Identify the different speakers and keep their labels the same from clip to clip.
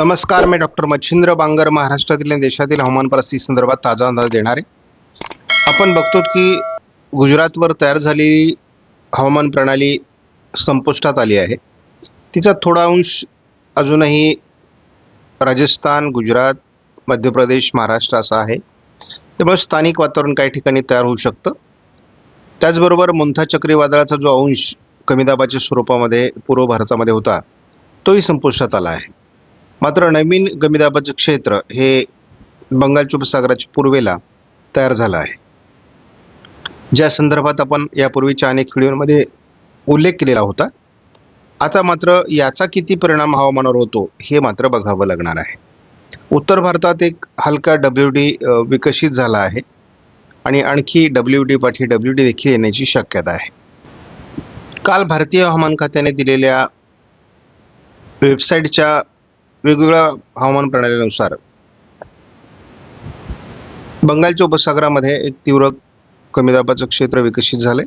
Speaker 1: नमस्कार मी डॉक्टर मच्छिंद्र बांगर महाराष्ट्रातील आणि देशातील हवामान परिस्थिती संदर्भात ताजा अंदाज देणारे. आपण बघतो की गुजरातवर तयार झालेली हवामान प्रणाली संपुष्टात आली आहे. तिचा थोडा अंश अजूनही राजस्थान गुजरात मध्य प्रदेश महाराष्ट्र असा आहे. त्यामुळे स्थानिक वातावरण काही ठिकाणी तयार होऊ शकतं. त्याचबरोबर मुंथा चक्रीवादळाचा जो अंश कमी दाबाच्या स्वरूपामध्ये पूर्व भारतामध्ये होता तोही संपुष्टात आला आहे. मात्र नवीन कमी दाबाचं क्षेत्र हे बंगालच्या उपसागराच्या पूर्वेला तयार झालं आहे. ज्या संदर्भात आपण यापूर्वीच्या अनेक व्हिडिओमध्ये उल्लेख केलेला होता आता मात्र याचा किती परिणाम हवामानावर होतो हे मात्र बघावं लागणार आहे. उत्तर भारतात एक हलका डब्ल्यू डी विकसित झाला आहे आणि आणखी डब्ल्यू डी पाठी डब्ल्यू डी देखील येण्याची शक्यता आहे. काल भारतीय हवामान खात्याने दिलेल्या वेबसाईटच्या वेगवेगळ्या हवामान प्रणालीनुसार. बंगालच्या उपसागरामध्ये एक तीव्र कमी दाबाचं क्षेत्र विकसित झालंय.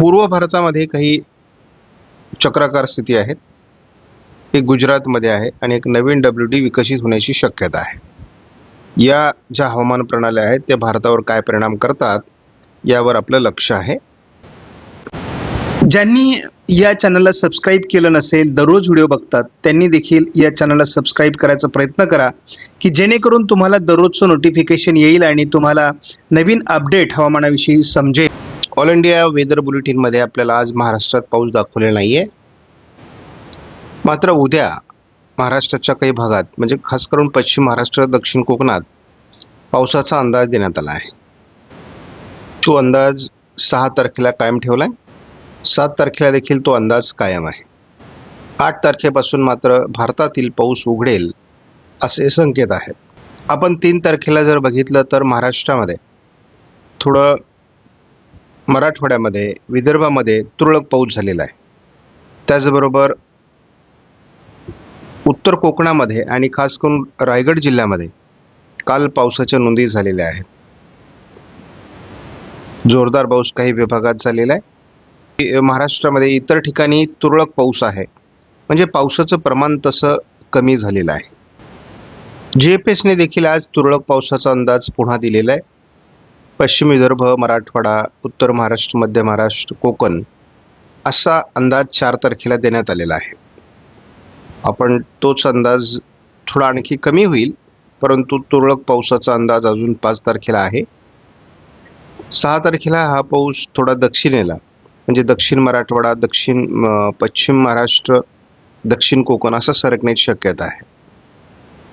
Speaker 1: पूर्व भारतामध्ये काही चक्राकार स्थिती आहेत. एक गुजरातमध्ये आहे आणि एक नवीन डब्ल्यू डी विकसित होण्याची शक्यता आहे. या ज्या हवामान प्रणाल्या आहेत त्या भारतावर काय परिणाम करतात यावर आपलं लक्ष आहे. ज्यांनी या चॅनलला सबस्क्राईब केलं नसेल दररोज व्हिडिओ बघतात त्यांनी देखील या चॅनलला सबस्क्राईब करायचा प्रयत्न करा की जेणेकरून तुम्हाला दररोजचं नोटिफिकेशन येईल आणि तुम्हाला नवीन अपडेट हवामानाविषयी समजेल. ऑल इंडिया वेदर बुलेटिनमध्ये आपल्याला आज महाराष्ट्रात पाऊस दाखवलेला नाही आहे मात्र उद्या महाराष्ट्राच्या काही भागात म्हणजे खास करून पश्चिम महाराष्ट्र दक्षिण कोकणात पावसाचा अंदाज देण्यात आला आहे. तो अंदाज सहा तारखेला कायम ठेवला आहे सात तारखेला देखील तो अंदाज कायम आहे. आठ तारखेपासून मात्र भारतातील पाऊस उघडेल असे संकेत आहेत. आपण तीन तारखेला जर बघितलं तर महाराष्ट्रामध्ये थोडं मराठवाड्यामध्ये विदर्भामध्ये तुरळक पाऊस झालेला आहे. त्याचबरोबर उत्तर कोकणामध्ये आणि खास करून रायगड जिल्ह्यामध्ये काल पावसाच्या नोंदी झालेल्या आहेत. जोरदार पाऊस काही विभागात झालेला आहे. महाराष्ट्रामध्ये इतर ठिकाणी तुरळक पाऊस आहे. म्हणजे पावसाचं प्रमाण तसं कमी झालेलं आहे. जी एफ एसने देखील आज तुरळक पावसाचा अंदाज पुन्हा दिलेला आहे. पश्चिम विदर्भ मराठवाडा उत्तर महाराष्ट्र मध्य महाराष्ट्र कोकण असा अंदाज चार तारखेला देण्यात आलेला आहे. आपण तोच अंदाज थोडा आणखी कमी होईल परंतु तुरळक पावसाचा अंदाज अजून पाच तारखेला आहे. सहा तारखेला हा पाऊस थोडा दक्षिणेला म्हणजे दक्षिण मराठवाडा दक्षिण पश्चिम महाराष्ट्र दक्षिण कोकण असं सरकण्याची शक्यता आहे.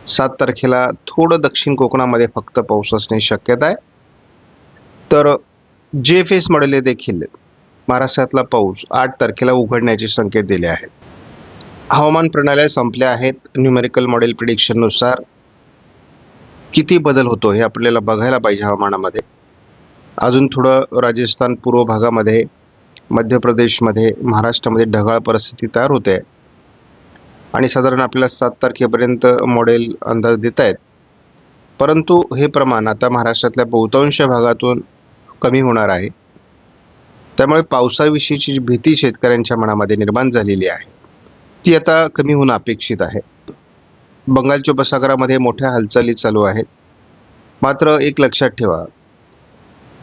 Speaker 1: सात तारखेला थोडं दक्षिण कोकणामध्ये फक्त पाऊस असण्याची शक्यता आहे. तर जे एफ एस मॉडेल देखील महाराष्ट्रातला पाऊस आठ तारखेला उघडण्याचे संकेत दिले आहेत. हवामान प्रणाल्या संपल्या आहेत. न्यूमेरिकल मॉडेल प्रिडिक्शननुसार किती बदल होतो हे आपल्याला बघायला पाहिजे हवामानामध्ये. अजून थोडं राजस्थान पूर्व भागामध्ये मध्य प्रदेशमध्ये महाराष्ट्रामध्ये ढगाळ परिस्थिती तयार होते. आणि साधारण आपल्याला सात तारखेपर्यंत मॉडेल अंदाज देत आहेत. परंतु हे प्रमाण आता महाराष्ट्रातल्या बहुतांश भागातून कमी होणार आहे. त्यामुळे पावसाविषयीची जी भीती शेतकऱ्यांच्या मनामध्ये निर्माण झालेली आहे ती आता कमी होणं अपेक्षित आहे. बंगालच्या उपसागरामध्ये मोठ्या हालचाली चालू आहेत. मात्र एक लक्षात ठेवा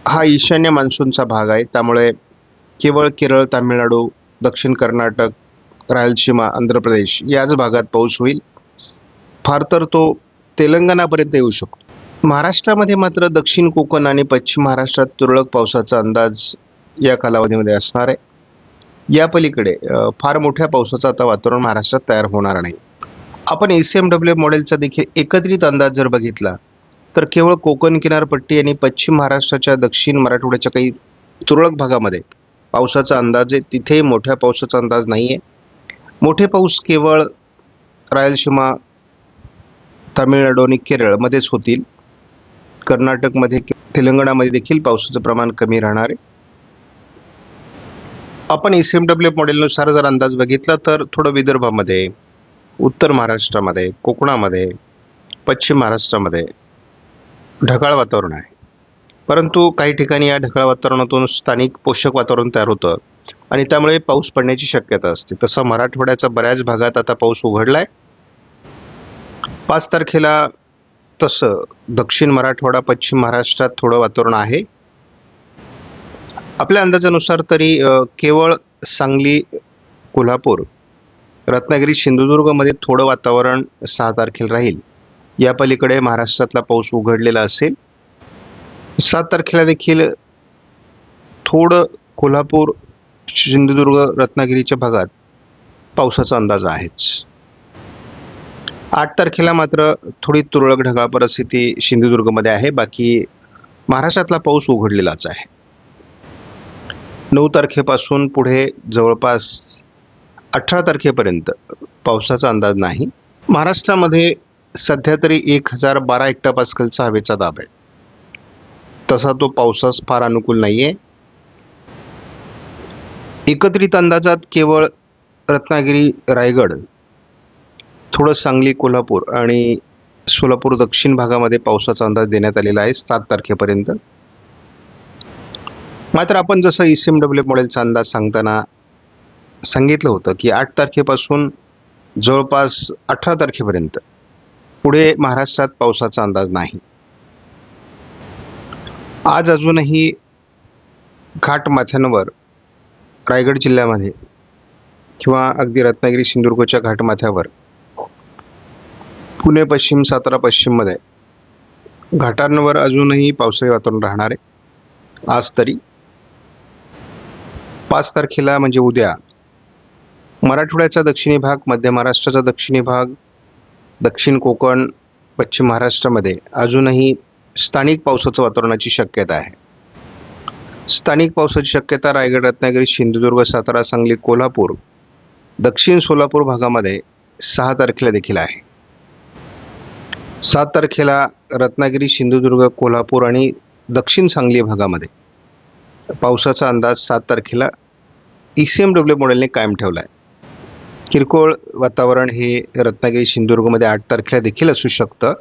Speaker 1: हा ईशान्य मान्सूनचा भाग आहे. त्यामुळे केवळ केरळ तामिळनाडू दक्षिण कर्नाटक रायलसीमा आंध्र प्रदेश याच भागात पाऊस होईल. फार तर तो तेलंगणापर्यंत येऊ शकतो. महाराष्ट्रामध्ये मात्र दक्षिण कोकण आणि पश्चिम महाराष्ट्रात तुरळक पावसाचा अंदाज या कालावधीमध्ये असणार आहे. या पलीकडे फार मोठ्या पावसाचं आता वातावरण महाराष्ट्रात तयार होणार नाही. आपण ए सी एम डब्ल्यू मॉडेलचा देखील एकत्रित अंदाज जर बघितला तर केवळ कोकण किनारपट्टी आणि पश्चिम महाराष्ट्राच्या दक्षिण मराठवाड्याच्या काही तुरळक भागामध्ये पावसाचा अंदाज आहे. तिथे मोठ्या पावसाचा अंदाज नाही आहे मोठे पाऊस केवळ रायलसीमा तामिळनाडू आणि केरळमध्येच होतील. कर्नाटकमध्ये तेलंगणामध्ये देखील पावसाचं प्रमाण कमी राहणार आहे. आपण एस एम डब्ल्यू मॉडेलनुसार जर अंदाज बघितला तर थोडं विदर्भामध्ये उत्तर महाराष्ट्रामध्ये कोकणामध्ये पश्चिम महाराष्ट्रामध्ये ढगाळ वातावरण आहे. परंतु काही ठिकाणी या ढगाळ वातावरणातून स्थानिक पोषक वातावरण तयार होतं. आणि त्यामुळे पाऊस पडण्याची शक्यता असते. तसं मराठवाड्याचा बऱ्याच भागात आता पाऊस उघडलाय. पाच तारखेला तसं दक्षिण मराठवाडा पश्चिम महाराष्ट्रात थोडं वातावरण आहे. आपल्या अंदाजानुसार तरी केवळ सांगली कोल्हापूर रत्नागिरी सिंधुदुर्गमध्ये थोडं वातावरण सहा तारखेला राहील. या पलीकडे महाराष्ट्रातला पाऊस उघडलेला असेल. सात तारखेला देखील थोडं कोल्हापूर सिंधुदुर्ग रत्नागिरीच्या भागात पावसाचा अंदाज आहेच. आठ तारखेला मात्र थोडी तुरळक ढगाळ परिस्थिती सिंधुदुर्गमध्ये आहे. बाकी महाराष्ट्रातला पाऊस उघडलेलाच आहे. नऊ तारखेपासून पुढे जवळपास अठरा तारखेपर्यंत पावसाचा अंदाज नाही. महाराष्ट्रामध्ये सध्या तरी एक हजार बारा हेक्टरपास्कलचा हवेचा दाब आहे. तसा तो पावसास फार अनुकूल नाही आहे एकत्रित अंदाजात केवळ रत्नागिरी रायगड थोडं सांगली कोल्हापूर आणि सोलापूर दक्षिण भागामध्ये पावसाचा अंदाज देण्यात आलेला आहे सात तारखेपर्यंत. मात्र आपण जसं ई सी एम डब्ल्यू मॉडेलचा अंदाज सांगताना सांगितलं होतं की आठ तारखेपासून जवळपास अठरा तारखेपर्यंत पुढे महाराष्ट्रात पावसाचा अंदाज नाही. आज अजूनही घाटमाथ्यांवर रायगड जिल्ह्यामध्ये किंवा अगदी रत्नागिरी सिंधुदुर्गच्या घाटमाथ्यावर पुणे पश्चिम सातारा पश्चिममध्ये घाटांवर अजूनही पावसाळी वातावरण राहणार आहे. आज तरी पाच तारखेला म्हणजे उद्या मराठवाड्याचा दक्षिणी भाग मध्य महाराष्ट्राचा दक्षिणी भाग दक्षिण कोकण पश्चिम महाराष्ट्रामध्ये अजूनही स्थानिक पावसाचं वातावरणाची शक्यता आहे. स्थानिक पावसाची शक्यता रायगड रत्नागिरी सिंधुदुर्ग सातारा सांगली कोल्हापूर दक्षिण सोलापूर भागामध्ये सहा तारखेला देखील आहे. सात तारखेला रत्नागिरी सिंधुदुर्ग कोल्हापूर आणि दक्षिण सांगली भागामध्ये पावसाचा अंदाज सात तारखेला ई सी एम डब्ल्यू मॉडेलने कायम ठेवला आहे किरकोळ वातावरण हे रत्नागिरी सिंधुदुर्गमध्ये आठ तारखेला देखील असू शकतं.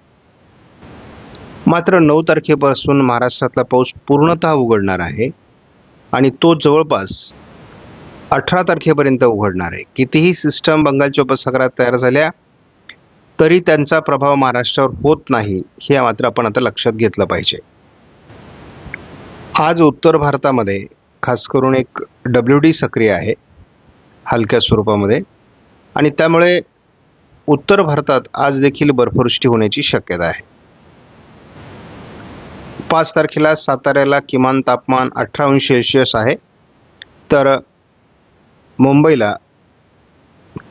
Speaker 1: मात्र नऊ तारखेपासून महाराष्ट्रातला पाऊस पूर्णतः उघडणार आहे आणि तो जवळपास अठरा तारखेपर्यंत उघडणार आहे. कितीही सिस्टम बंगालच्या उपसागरात तयार झाल्या तरी त्यांचा प्रभाव महाराष्ट्रावर होत नाही हे मात्र आपण आता लक्षात घेतलं पाहिजे. आज उत्तर भारतामध्ये खास करून एक डब्ल्यू डी सक्रिय आहे हलक्या स्वरूपामध्ये. आणि त्यामुळे उत्तर भारतात आज देखील बर्फवृष्टी होण्याची शक्यता आहे. पाच तारखेला साताऱ्याला किमान तापमान अठरा अंश सेल्शियस आहे. तर मुंबईला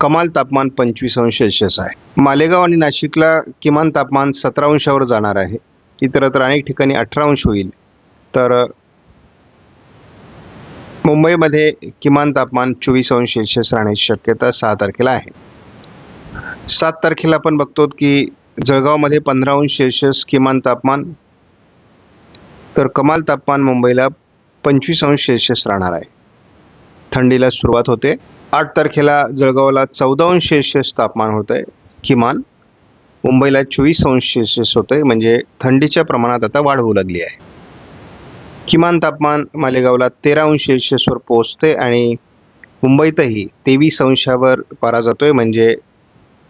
Speaker 1: कमाल तापमान पंचवीस अंश सेल्शियस आहे. मालेगाव आणि नाशिकला किमान तापमान सतरा अंशावर जाणार आहे. इतरत्र अनेक ठिकाणी अठरा अंश होईल. तर मुंबईमध्ये किमान तापमान चोवीस अंश सेल्सिअस राहण्याची शक्यता सहा तारखेला आहे. सात तारखेला आपण बघतो की जळगावमध्ये पंधरा अंश सेल्शियस किमान तापमान तर कमाल तापमान मुंबईला पंचवीस अंश सेल्सिअस राहणार आहे. थंडीला सुरुवात होते. आठ तारखेला जळगावला चौदा अंश सेल्सिअस तापमान होतं आहे किमान मुंबईला चोवीस अंश सेल्सिअस होतं आहे म्हणजे थंडीच्या प्रमाणात आता वाढ होऊ लागली आहे. किमान तापमान मालेगावला तेरा अंश सेल्सिअसवर पोहोचते आणि मुंबईतही तेवीस अंशावर पारा जातो आहे म्हणजे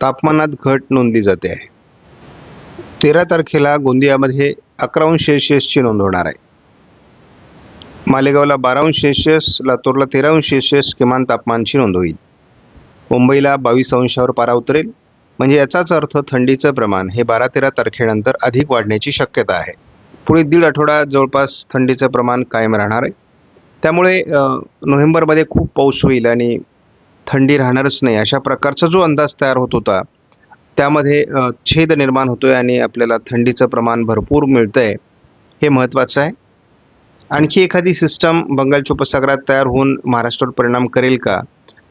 Speaker 1: तापमानात घट नोंदली जाते आहे. तेरा तारखेला गोंदियामध्ये अकरा अंश नोंद होणार आहे. मालेगावला बारा अंश लातूरला तेरा अंश किमान तापमानची नोंद होईल. मुंबईला बावीस अंशावर पारा उतरेल. म्हणजे याचाच अर्थ थंडीचं प्रमाण हे बारा तेरा तारखेनंतर अधिक वाढण्याची शक्यता आहे. पुढे दीड आठवडा जवळपास थंडीचं प्रमाण कायम राहणार आहे. त्यामुळे नोव्हेंबरमध्ये खूप पाऊस होईल आणि थंडी राहणारच नाही अशा प्रकारचा जो अंदाज तयार होत होता त्यामध्ये छेद निर्माण होतोय आणि आपल्याला थंडीचं प्रमाण भरपूर मिळतं आहे हे महत्त्वाचं आहे. आणखी एखादी सिस्टम बंगालच्या उपसागरात तयार होऊन महाराष्ट्रावर परिणाम करेल का?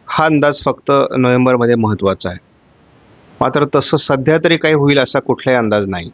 Speaker 1: हा अंदाज फक्त नोव्हेंबरमध्ये महत्त्वाचा आहे. मात्र तसं सध्या तरी काही होईल असा कुठलाही अंदाज नाही.